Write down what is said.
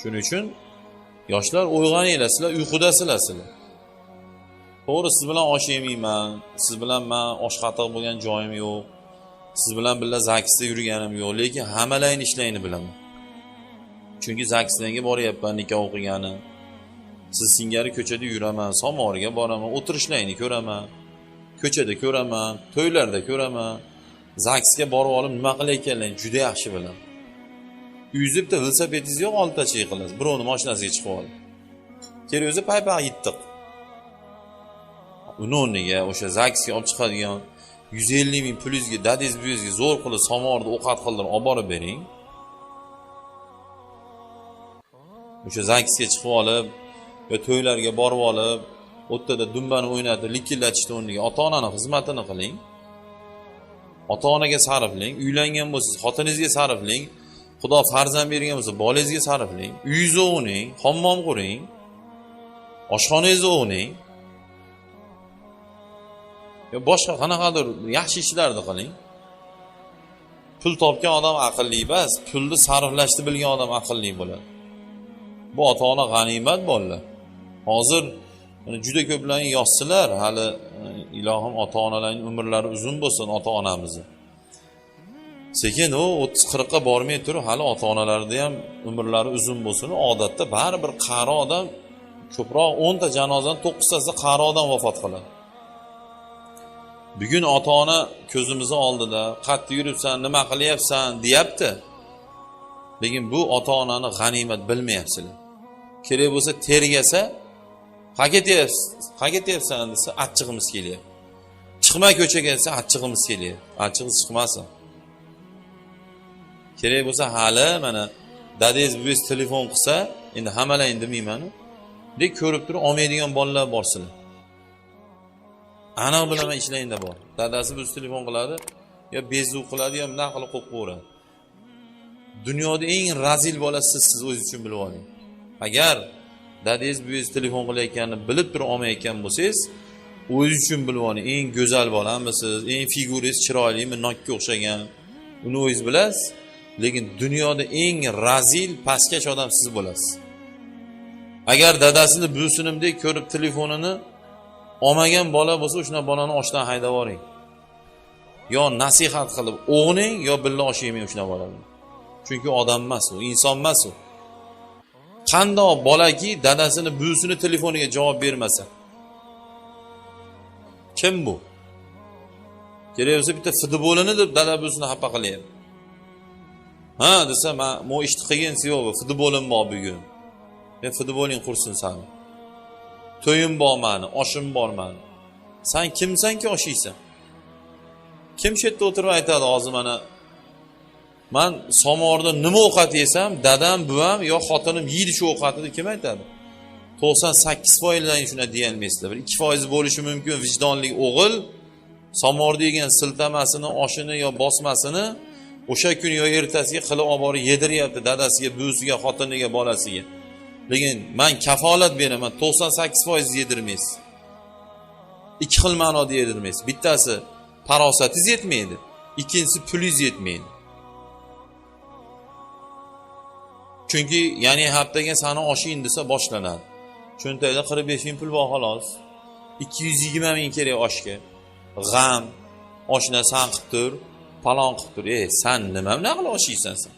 shuning uchun yoshlar uyg'oninglar sizlar uyqudasizlar sizlar to'g'ri siz bilan osh yemayman siz bilan man osh qatiq bo'lgan joyim yo'q siz bilan birga zakisda yurganim yo'q lekin hammalaringni ishlaringni bilaman. Chunki zakislarga boryapman nikoh o'qigani siz singari ko'chada yuraman somoriga boraman o'tirishlaringni ko'raman. Ko'chada ko'raman to'ylarda ko'raman. Zaksga borib olib nima qilayotganlaringni juda yaxshi bilaman uyingizda bitta velosipedingiz yo'q oltitacha qilasiz birovni mashinasiga chiqib olib kerak bo'lsa paypaq yittiq. Uni o'rniga o'sha zaksga olib chiqadigan yuz ellik ming pulingizga dadangiz buyingizga zo'r qilib somorni ovqat qildirib olib borib bering. O'sha zaksga chiqib olib yo to'ylarga borib olib o'rtada dumbani o'ynatib likillatishni o'rniga ota onani xizmatini qiling. Ota onaga sarflang uylangan bo'lsangiz xotiningizga sarflang xudo farzand bergan bo'lsa bolangizga sarflang uyingizni o'g'ning hammom quring oshxonangizni o'g'ning. Yo boshqa qanaqadir yaxshi ishlarni qiling. Pul topgan odam aqlli emas pulni sarflashni bilgan odam aqlli bo'ladi. Bu ota ona g'animat bolalar. Hozir mana juda ko'plarni yozsinlar hali e, ilohim ota onalarning umrlari uzun bo'lsin ota onamizni sekin u o'ttiz qirqqa bormay turib hali ota onalarni ham umrlari uzun bo'lsin. Odatda baribir qari odam ko'proq o'nta janozani to'qqiztasida qari odam vafot qiladi. Bugun ota ona ko'zimizni oldida qayerda yuribsan nima qilyapsan deyapti. Lekin bu ota onani g'animat bilmayapsizlar. Kerak bo'lsa tergasa qayerga ketyapsiz qayerga ketyapsan desa achchig'imiz kelyapti chiqmay ko'chaga desa achchig'imiz kelyapti achchig'ingiz chiqmasin kerak bo'lsa hali mana dadangiz buvangiz telefon qilsa endi hammalaring demaymanu deb ko'rib turib olmaydigan bolalar bor sizlar aniq bilaman ishlangda bor dadasi biz telefon qiladi yo bezu qiladi yo bunaqa qilib qo'yib qo'yaveradi dunyoda eng razil bola siz siz o'zingiz uchun bilib oling dadangiz buvangiz telefon qilayotganini bilib turib olmayotgan bo'lsangiz o'zingiz uchun bilib oling eng go'zal bolamisiz eng figurangiz chiroylimi nokka o'xshagan uni o'zingiz bilasiz lekin dunyoda eng razil pastkash odam siz bo'lasiz. Agar dadasini buvisinimdek ko'rib telefonini olmagan bola bo'lsa o'shanaqa bolani oshdan haydab yuboring yo nasihat qilib o'g'ning yo birga osh yemang o'shanaqa bolani chunki odam emas u inson emas u. qandoq bolaki dadasini buvisini telefoniga javob bermasa. Kim bu? Kerak bo'lsa bitta futbolini deb dada buvisini xafa qilyapti. Ha desa man mo ishni qilgin yo'q futbolim bor bugun. E futboling qursin sani. To'yim bor mani oshim bor mani. San kimsanki oshiysan? Kim shu yerda o'tirib aytadi hozir mana man somorda nima ovqat yesam dadam buvam yo xotinim yeydi shu ovqatni deb kim aytadi? To'qson sakkiz foizdan shunaqa deyolmaysizlar. Bir ikki foiz bo'lishi mumkin vijdonli o'g'il somorda yegan siltamasini oshini yo bosmasini o'sha kun yo ertasiga qilib olib borib yediryapti dadasiga buvisiga xotiniga bolasiga. Lekin man kafolat beraman to'qson sakkiz foiz yedirmaysiz. Ikki xil ma'noda yedirmaysiz. Bittasi farosatingiz yetmaydi ikkinchisi pulingiz yetmaydi. Chunki ya'ni haftaga sani oshing desa boshlanadi. Cho'ntakda qirq besh ming pul bor xolos. Ikki yuz yigirma ming kerak oshga. G'am. Oshna san qilib tur palon qilib tur. Ey san nima bilan qilib oshiysan san